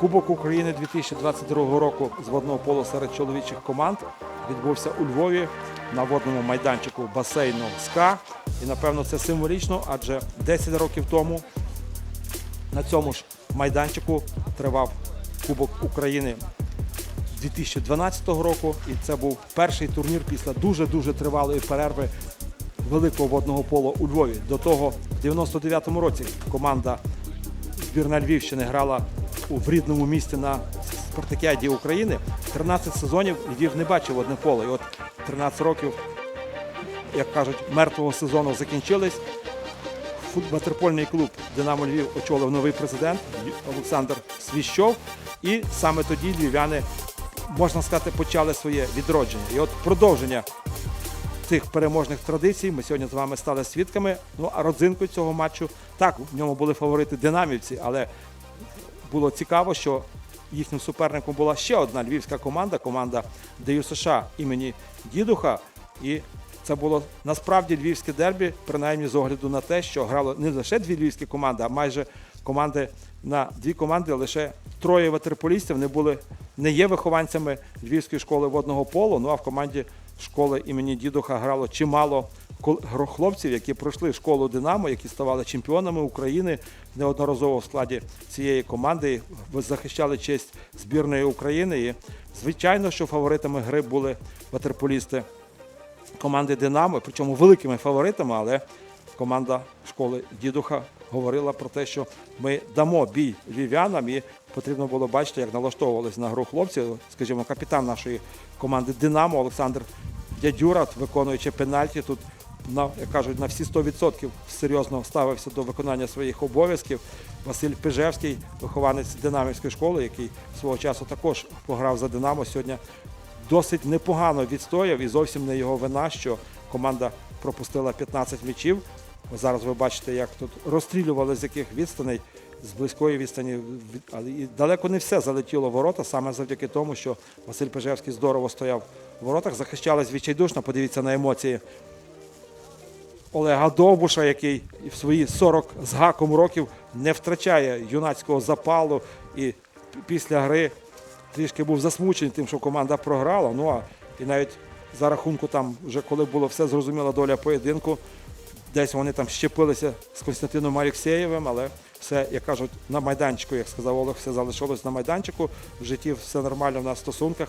Кубок України 2022 року з водного полу серед чоловічих команд відбувся у Львові на водному майданчику басейну СКА. І напевно це символічно, адже 10 років тому на цьому ж майданчику тривав Кубок України 2012 року. І це був перший турнір після дуже-дуже тривалої перерви великого водного пола у Львові. До того в 99-му році команда збірна Львівщини грала в рідному місті на спартакіаді України. 13 сезонів Львів не бачив одне поле. І от 13 років, як кажуть, мертвого сезону закінчились. Ватерпольний клуб Динамо Львів очолив новий президент Олександр Свіщов. І саме тоді львів'яни, можна сказати, почали своє відродження. І от продовження цих переможних традицій ми сьогодні з вами стали свідками. Ну а родзинкою цього матчу так в ньому були фаворити динамівці, але було цікаво, що їхнім суперником була ще одна львівська команда, команда ДЮ США імені Дідуха. І це було насправді львівське дербі, принаймні з огляду на те, що грало не лише дві львівські команди, а майже команди на дві команди, лише троє ватерполістів не були, не є вихованцями Львівської школи водного полу. Ну а в команді школи імені Дідуха грало чимало хлопців, які пройшли школу Динамо, які ставали чемпіонами України неодноразово в складі цієї команди, захищали честь збірної України. І звичайно, що фаворитами гри були ватерполісти команди Динамо, причому великими фаворитами, але команда школи Дідуха говорила про те, що ми дамо бій львів'янам, і потрібно було бачити, як налаштовувалися на гру хлопці. Скажімо, капітан нашої команди Динамо Олександр Дядюра, виконуючи пенальті, тут на як кажуть, на всі 100% серйозно ставився до виконання своїх обов'язків. Василь Пижевський, вихованець динамівської школи, який свого часу також пограв за Динамо. Сьогодні досить непогано відстояв і зовсім не його вина, що команда пропустила 15 м'ячів. Зараз ви бачите, як тут розстрілювали з яких відстаней, з близької відстані, але і далеко не все залетіло в ворота, саме завдяки тому, що Василь Пежевський здорово стояв в воротах, захищались відчайдушно. Подивіться на емоції Олега Довбуша, який в свої 40 з гаком років не втрачає юнацького запалу і після гри трішки був засмучений тим, що команда програла. Ну а і навіть за рахунку там, вже коли було все зрозуміла доля поєдинку, десь вони там щепилися з Костянтином Алєксєєвим, але все, як кажуть, на майданчику, як сказав Олег, все залишилось на майданчику. В житті все нормально в нас в стосунках.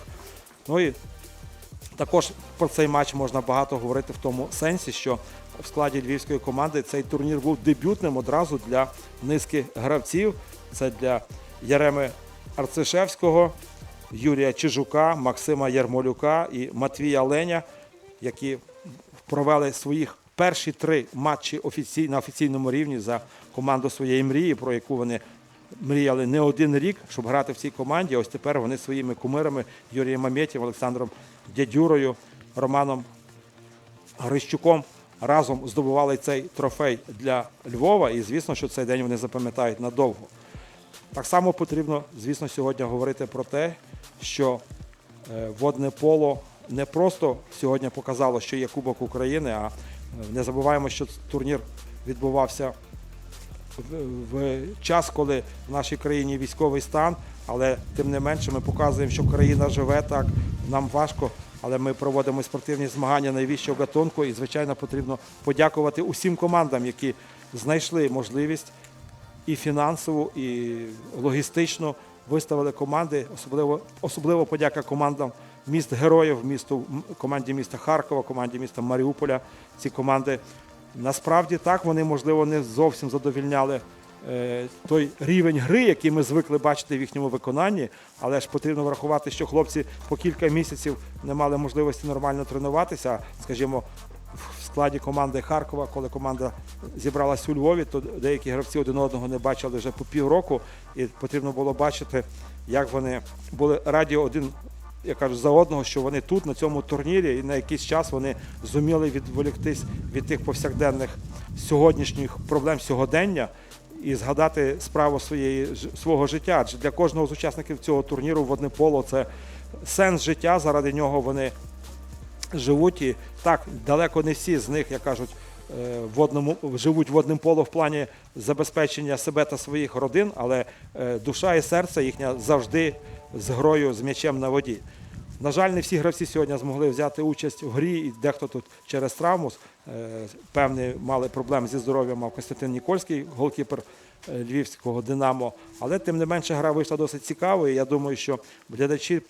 Ну і також про цей матч можна багато говорити в тому сенсі, що в складі львівської команди цей турнір був дебютним одразу для низки гравців. Це для Яреми Арцишевського, Юрія Чижука, Максима Ярмолюка і Матвія Леня, які провели своїх перші три матчі офіцій- на офіційному рівні за команду своєї мрії, про яку вони мріяли не один рік, щоб грати в цій команді. Ось тепер вони своїми кумирами Юрієм Маметєв, Олександром Дядюрою, Романом Грищуком разом здобували цей трофей для Львова. І звісно, що цей день вони запам'ятають надовго. Так само потрібно, звісно, сьогодні говорити про те, що е, водне поло не просто сьогодні показало, що є Кубок України, а е, не забуваємо, що турнір відбувався в, час, коли в нашій країні військовий стан, але тим не менше ми показуємо, що країна живе так, нам важко, але ми проводимо спортивні змагання найвищого гатунку. І, звичайно, потрібно подякувати усім командам, які знайшли можливість і фінансову, і логістично виставили команди. Особливо, особливо подяка командам міст героїв, місту, команді міста Харкова, команді міста Маріуполя. Ці команди насправді так вони можливо не зовсім задовільняли. е, Той рівень гри, який ми звикли бачити в їхньому виконанні, але ж потрібно врахувати, що хлопці по кілька місяців не мали можливості нормально тренуватися. Скажімо, в складі команди Харкова, коли команда зібралась у Львові, то деякі гравці один одного не бачили вже по півроку, і потрібно було бачити, як вони були раді один. Я кажу за одного, що вони тут, на цьому турнірі, і на якийсь час вони зуміли відволіктись від тих повсякденних сьогоднішніх проблем сьогодення і згадати справу своєї свого життя. Адже для кожного з учасників цього турніру водне поло це сенс життя. Заради нього вони живуть і так далеко не всі з них, як кажуть, е, водному, живуть водним поло в плані забезпечення себе та своїх родин, але е, душа і серце їхня завжди з грою з м'ячем на воді. На жаль, не всі гравці сьогодні змогли взяти участь в грі, і дехто тут через травму е, певні мали проблеми зі здоров'ям. Мав Костянтин Нікольський, голкіпер е, львівського Динамо. Але тим не менше гра вийшла досить цікавою. Я думаю, що глядачі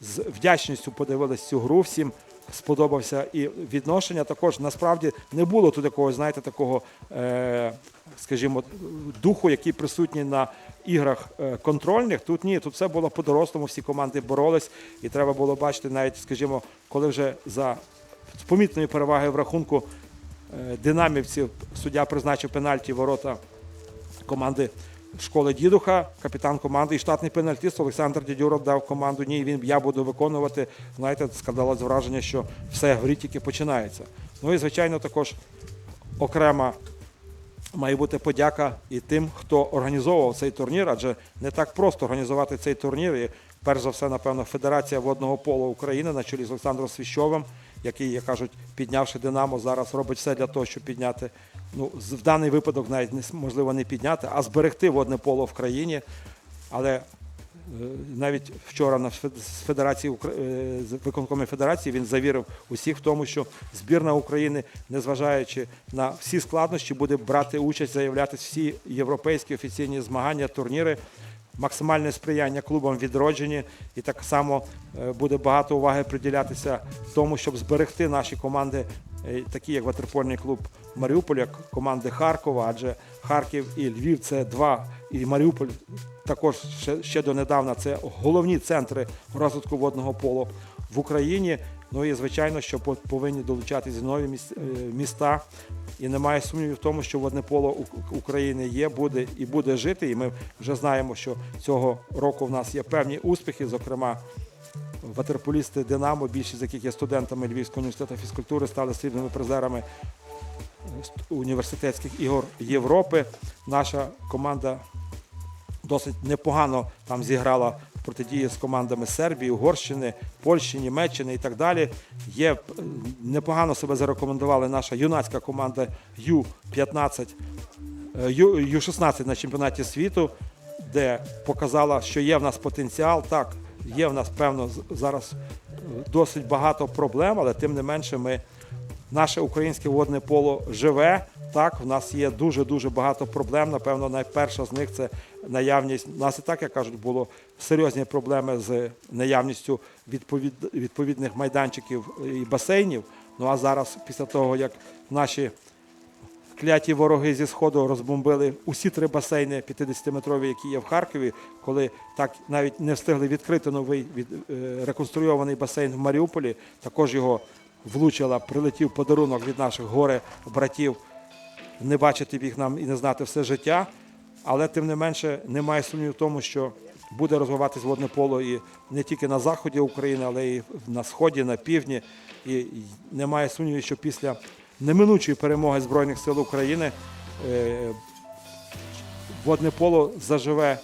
з вдячністю подивились цю гру. Всім сподобався і відношення. Також насправді не було тут якогось, знаєте, такого, е, скажімо, духу, який присутній на іграх е, контрольних. Тут ні, тут все було по-дорослому, всі команди боролись, і треба було бачити навіть, скажімо, коли вже за з помітної переваги в рахунку е, динамівців суддя призначив пенальті ворота команди школи Дідуха, капітан команди і штатний пенальтист Олександр Дідюров дав команду. Ні, він я буду виконувати. Знаєте, складалось враження, що все в грі тільки починається. Ну і звичайно, також окрема має бути подяка і тим, хто організовував цей турнір, адже не так просто організувати цей турнір. І перш за все, напевно, Федерація водного полу України на чолі з Олександром Свіщовим, який, як кажуть, піднявши Динамо, зараз робить все для того, щоб підняти. Ну, в даний випадок навіть не можливо не підняти, а зберегти водне поло в країні. Але е, навіть вчора на Фе- Федерації е, з виконкомі Федерації він завірив усіх в тому, що збірна України, незважаючи на всі складнощі, буде брати участь, заявляти всі європейські офіційні змагання, турніри. Максимальне сприяння клубам відроджені, і так само е, буде багато уваги приділятися тому, щоб зберегти наші команди, такі як ватерпольний клуб Маріуполь, як команди Харкова, адже Харків і Львів це два, і Маріуполь також ще, ще донедавна це головні центри розвитку водного полу в Україні. Ну і звичайно, що по- повинні долучатися нові е, міста. І немає сумнівів в тому, що водне поло України є, буде і буде жити. І ми вже знаємо, що цього року в нас є певні успіхи, зокрема. Ватерполісти Динамо, більшість з яких є студентами Львівського університету фізкультури, стали срібними призерами університетських ігор Європи. Наша команда досить непогано там зіграла протидії з командами Сербії, Угорщини, Польщі, Німеччини і так далі. Є е, непогано себе зарекомендувала наша юнацька команда Ю-15, е, Ю- Ю-16 на чемпіонаті світу, де показала, що є в нас потенціал. Так, є в нас певно зараз е, досить багато проблем, але тим не менше ми наше українське водне поло живе. Так, в нас є дуже дуже багато проблем. Напевно, найперша з них це наявність. У нас і так, як кажуть, було серйозні проблеми з наявністю відповід, відповідних майданчиків і басейнів. Ну а зараз, після того, як наші кляті вороги зі сходу розбомбили усі три басейни 50-метрові, які є в Харкові, коли так навіть не встигли відкрити новий від, е, реконструйований басейн в Маріуполі. Також його влучила, прилетів подарунок від наших горе братів. Не бачити їх нам і не знати все життя. Але тим не менше немає сумнівів в тому, що буде розвиватись водне поло і не тільки на заході України, але і на сході, на півдні. І немає сумнівів, що після неминучої перемоги Збройних сил України е, водне поло заживе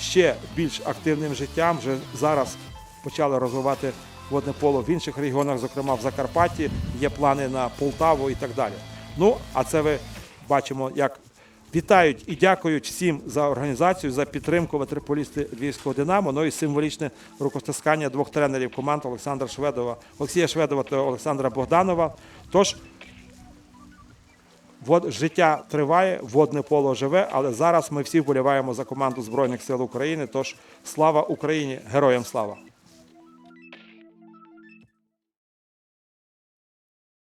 ще більш активним життям. Вже зараз почали розвивати водне поло в інших регіонах, зокрема в Закарпатті. Є плани на Полтаву і так далі. Ну, а це ви бачимо, як вітають і дякують всім за організацію, за підтримку ватерполісти Львівського Динамо. Ну і символічне рукостискання двох тренерів команд Олександра Шведова, Олексія Шведова та Олександра Богданова. Тож Вод, життя триває, водне поло живе, але зараз ми всі вболіваємо за команду Збройних сил України. Тож слава Україні, героям слава!